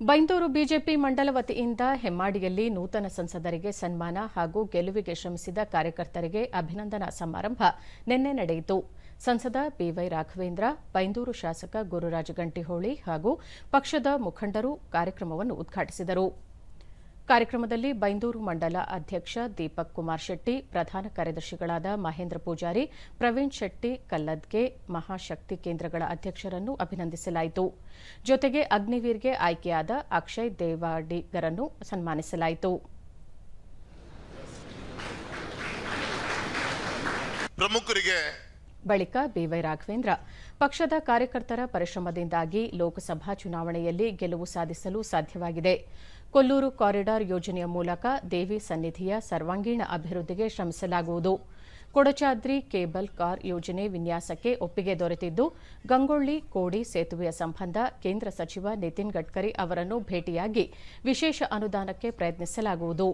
Byndoor BJP ಮಂಡಲ ವತಿಯಿಂದ ಹೆಮ್ಮಾಡಿಯಲ್ಲಿ ನೂತನ ಸಂಸದರಿಗೆ ಸನ್ಮಾನ ಹಾಗೂ ಗೆಲುವಿಗೆ ಶ್ರಮಿಸಿದ ಕಾರ್ಯಕರ್ತರಿಗೆ ಅಭಿನಂದನಾ ಸಮಾರಂಭ ನಿನ್ನೆ ನಡೆಯಿತು. ಸಂಸದ ಬಿವೈ ರಾಘವೇಂದ್ರ, ಬೈಂದೂರು ಶಾಸಕ ಗುರುರಾಜ ಗಂಟಿಹೊಳಿ ಹಾಗೂ ಪಕ್ಷದ ಮುಖಂಡರು ಕಾರ್ಯಕ್ರಮವನ್ನು ಉದ್ಘಾಟಿಸಿದರು. ಕಾರ್ಯಕ್ರಮದಲ್ಲಿ ಬೈಂದೂರು ಮಂಡಲ ಅಧ್ಯಕ್ಷ ದೀಪಕ್ ಕುಮಾರ್ ಶೆಟ್ಟಿ ಪ್ರಧಾನ ಕಾರ್ಯದರ್ಶಿಗಳಾದ ಮಹೇಂದ್ರ ಪೂಜಾರಿ ಪ್ರವೀಣ್ ಶೆಟ್ಟಿ ಕಲ್ಲದ್ಗೆ ಮಹಾಶಕ್ತಿ ಕೇಂದ್ರಗಳ ಅಧ್ಯಕ್ಷರನ್ನು ಅಭಿನಂದಿಸಲಾಯಿತು. ಜೊತೆಗೆ ಅಗ್ನಿವೀರ್ಗೆ ಆಯ್ಕೆಯಾದ ಅಕ್ಷಯ್ ದೇವಾಡಿಗರನ್ನು ಸನ್ಮಾನಿಸಲಾಯಿತು. ಪ್ರಮುಖರಿಗೆ ಬಳಿಕ ಬಿವೈ ರಾಘವೇಂದ್ರ ಪಕ್ಷದ ಕಾರ್ಯಕರ್ತರ ಪರಿಶ್ರಮದಿಂದಾಗಿ ಲೋಕಸಭಾ ಚುನಾವಣೆಯಲ್ಲಿ ಗೆಲುವು ಸಾಧಿಸಲು ಸಾಧ್ಯವಾಗಿದೆ. ಕೊಲ್ಲೂರು ಕಾರಿಡಾರ್ ಯೋಜನೆಯ ಮೂಲಕ ದೇವಿ ಸನ್ನಿಧಿಯ ಸರ್ವಾಂಗೀಣ ಅಭಿವೃದ್ಧಿಗೆ ಶ್ರಮಿಸಲಾಗುವುದು. ಕೊಡಚಾದ್ರಿ ಕೇಬಲ್ ಕಾರ್ ಯೋಜನೆ ವಿನ್ಯಾಸಕ್ಕೆ ಒಪ್ಪಿಗೆ ದೊರೆತಿದ್ದು, ಗಂಗೊಳ್ಳಿ ಕೋಡಿ ಸೇತುವೆಯ ಸಂಬಂಧ ಕೇಂದ್ರ ಸಚಿವ ನಿತಿನ್ ಗಡ್ಕರಿ ಅವರನ್ನು ಭೇಟಿಯಾಗಿ ವಿಶೇಷ ಅನುದಾನಕ್ಕೆ ಪ್ರಯತ್ನಿಸಲಾಗುವುದು.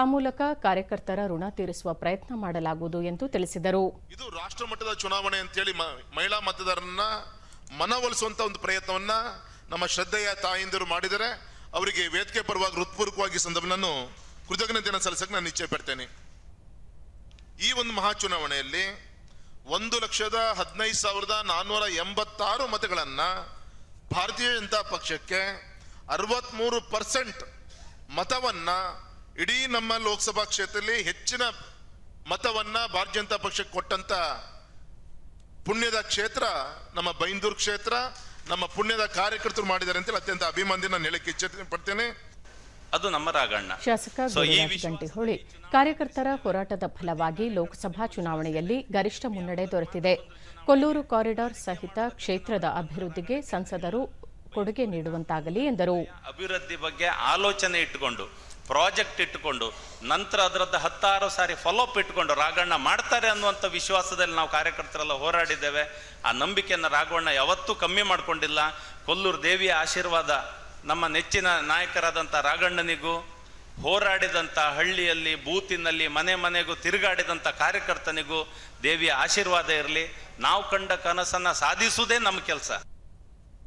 ಆ ಮೂಲಕ ಕಾರ್ಯಕರ್ತರ ಋಣ ತೀರಿಸುವ ಪ್ರಯತ್ನ ಮಾಡಲಾಗುವುದು ಎಂದು ತಿಳಿಸಿದರು. ಇದು ರಾಷ್ಟ್ರ ಮಟ್ಟದ ಚುನಾವಣೆ ಅಂತೇಳಿ ಮಹಿಳಾ ಮತದಾರರನ್ನ ಮನವೊಲಿಸುವಂತ ಒಂದು ಪ್ರಯತ್ನವನ್ನ ನಮ್ಮ ಶ್ರದ್ಧೆಯ ತಾಯಿಂದರು ಮಾಡಿದರೆ ಅವರಿಗೆ ವೇದಿಕೆ ಪರವಾಗಿ ಹೃತ್ಪೂರ್ವಕವಾಗಿ ಸಂದರ್ಭನನ್ನು ಕೃತಜ್ಞತೆಯನ್ನು ಸಲ್ಲಿಸಕ್ಕೆ ನಾನು ನಿಶ್ಚಯ ಪಡ್ತೇನೆ. ಈ ಒಂದು ಮಹಾಚುನಾವಣೆಯಲ್ಲಿ ಒಂದು ಲಕ್ಷದ ಹದಿನೈದು ಸಾವಿರದ ನಾನ್ನೂರ ಎಂಬತ್ತಾರು ಮತಗಳನ್ನ ಭಾರತೀಯ ಜನತಾ ಪಕ್ಷಕ್ಕೆ ಅರವತ್ಮೂರು ಪರ್ಸೆಂಟ್ ಮತವನ್ನ ಇಡೀ ನಮ್ಮ ಲೋಕಸಭಾ ಕ್ಷೇತ್ರದಲ್ಲಿ ಹೆಚ್ಚಿನ ಮತವನ್ನ ಭಾರತೀಯ ಜನತಾ ಪಕ್ಷಕ್ಕೆ ಕೊಟ್ಟಂತ ಪುಣ್ಯದ ಕ್ಷೇತ್ರ, ನಮ್ಮ ಬೈಂದೂರು ಕ್ಷೇತ್ರ ನಮ್ಮ ಪುಣ್ಯದ ಕಾರ್ಯಕರ್ತರು ಮಾಡಿದ್ದಾರೆ ಅಂತ ಅತ್ಯಂತ ಅಭಿಮಾನದಿಂದ ನಾನು ಹೇಳಕ್ಕೆ ಇಚ್ಛೆ ಪಡ್ತೇನೆ. ಅದು ನಮ್ಮ ರಾಗಣ್ಣ. ಶಾಸಕ ಗಂಟಿಹೊಳಿ ಕಾರ್ಯಕರ್ತರ ಹೋರಾಟದ ಫಲವಾಗಿ ಲೋಕಸಭಾ ಚುನಾವಣೆಯಲ್ಲಿ ಗರಿಷ್ಠ ಮುನ್ನಡೆ ದೊರೆತಿದೆ. ಕೊಲ್ಲೂರು ಕಾರಿಡಾರ್ ಸಹಿತ ಕ್ಷೇತ್ರದ ಅಭಿವೃದ್ಧಿಗೆ ಸಂಸದರು ಕೊಡುಗೆ ನೀಡುವಂತಾಗಲಿ ಎಂದರು. ಅಭಿವೃದ್ಧಿ ಬಗ್ಗೆ ಆಲೋಚನೆ ಇಟ್ಟುಕೊಂಡು ಪ್ರಾಜೆಕ್ಟ್ ಇಟ್ಟುಕೊಂಡು, ನಂತರ ಅದರದ್ದು ಹತ್ತಾರು ಸಾರಿ ಫಾಲೋಅಪ್ ಇಟ್ಕೊಂಡು ರಾಗಣ್ಣ ಮಾಡ್ತಾರೆ ಅನ್ನುವಂಥ ವಿಶ್ವಾಸದಲ್ಲಿ ನಾವು ಕಾರ್ಯಕರ್ತರೆಲ್ಲ ಹೋರಾಡಿದ್ದೇವೆ. ಆ ನಂಬಿಕೆಯನ್ನು ರಾಘವಣ್ಣ ಯಾವತ್ತೂ ಕಮ್ಮಿ ಮಾಡಿಕೊಂಡಿಲ್ಲ. ಕೊಲ್ಲೂರು ದೇವಿಯ ಆಶೀರ್ವಾದ ನಮ್ಮ ನೆಚ್ಚಿನ ನಾಯಕರಾದಂಥ ರಾಘಣ್ಣನಿಗೂ, ಹೋರಾಡಿದಂಥ ಹಳ್ಳಿಯಲ್ಲಿ, ಬೂತಿನಲ್ಲಿ, ಮನೆ ಮನೆಗೂ, ತಿರುಗಾಡಿದಂಥ ಕಾರ್ಯಕರ್ತನಿಗೂ ದೇವಿಯ ಆಶೀರ್ವಾದ ಇರಲಿ. ನಾವು ಕಂಡ ಕನಸನ್ನು ಸಾಧಿಸುವುದೇ ನಮ್ಮ ಕೆಲಸ.